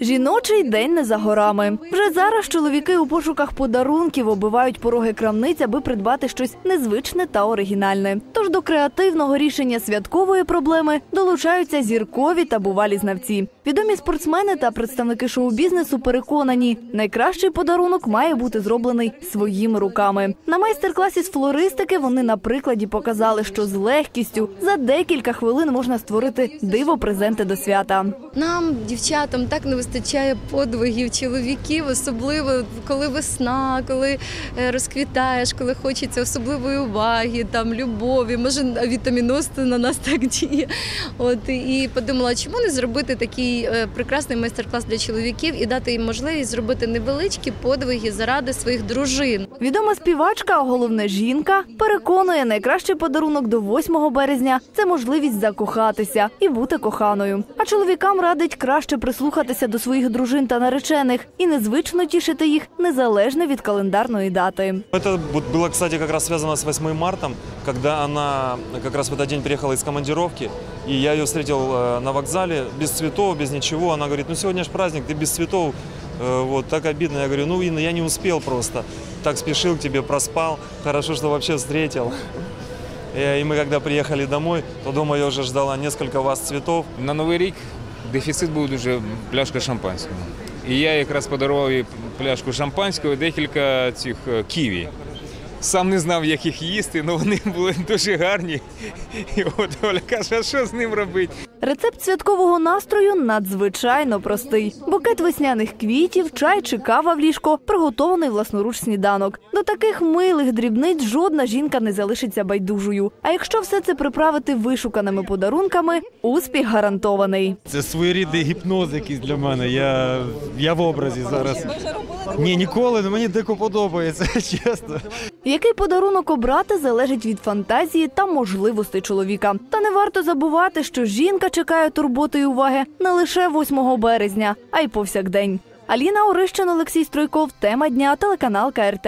Жіночий день не за горами. Вже зараз чоловіки у пошуках подарунків оббивають пороги крамниць, аби придбати щось незвичне та оригінальне. Тож до креативного рішення святкової проблеми долучаються зіркові та бувалі знавці. Відомі спортсмени та представники шоу-бізнесу переконані, найкращий подарунок має бути зроблений своїми руками. На майстер-класі з флористики вони на прикладі показали, що з легкістю за декілька хвилин можна створити диво презенти до свята. Нам, дівчатам, так не вистачає подвигів чоловіків, особливо коли весна, коли е, розквітаєш, коли хочеться особливої уваги, там любові. Може, вітаміноз на нас так діє. От і подумала, чому не зробити такий е, прекрасний майстер-клас для чоловіків і дати їм можливість зробити невеличкі подвиги заради своїх дружин. Відома співачка, а головне жінка, переконує, найкращий подарунок до 8 березня це можливість закохатися і бути коханою. А чоловікам радить краще прислухатися до своїх дружин та наречених і незвично тішити їх незалежно від календарної дати. Это вот было, кстати, как раз связано с 8 марта, когда она как раз в этот день приехала из командировки, и я ее встретил э, на вокзале без цветов, без ничего. Она говорит, ну сегодня же праздник, ты без цветов, Э, вот, так обидно. Я говорю, ну, Инна, я не успел просто, так спешил к тебе, проспал, хорошо, что вообще встретил. Э, И мы когда приехали домой, то дома я уже ждала несколько ваз цветов. На Новий рік дефіцит був дуже пляшка шампанського. І я якраз подарував їй пляшку шампанського і декілька цих е, ківі. Сам не знав, як їх їсти, але вони були дуже гарні. І от Оля каже, а що з ним робити? Рецепт святкового настрою надзвичайно простий: букет весняних квітів, чай чи кава в ліжко, приготований власноруч сніданок. До таких милих дрібниць жодна жінка не залишиться байдужою. А якщо все це приправити вишуканими подарунками, успіх гарантований. Це своєрідний гіпноз якийсь для мене. Я, я в образі зараз. Ні, ніколи, але мені дико подобається, чесно. Який подарунок обрати залежить від фантазії та можливостей чоловіка. Та не варто забувати, що жінка чекає турботи і уваги не лише 8 березня, а й повсякдень. Аліна Орищин, Олексій Стройков. Тема дня телеканал КРТ.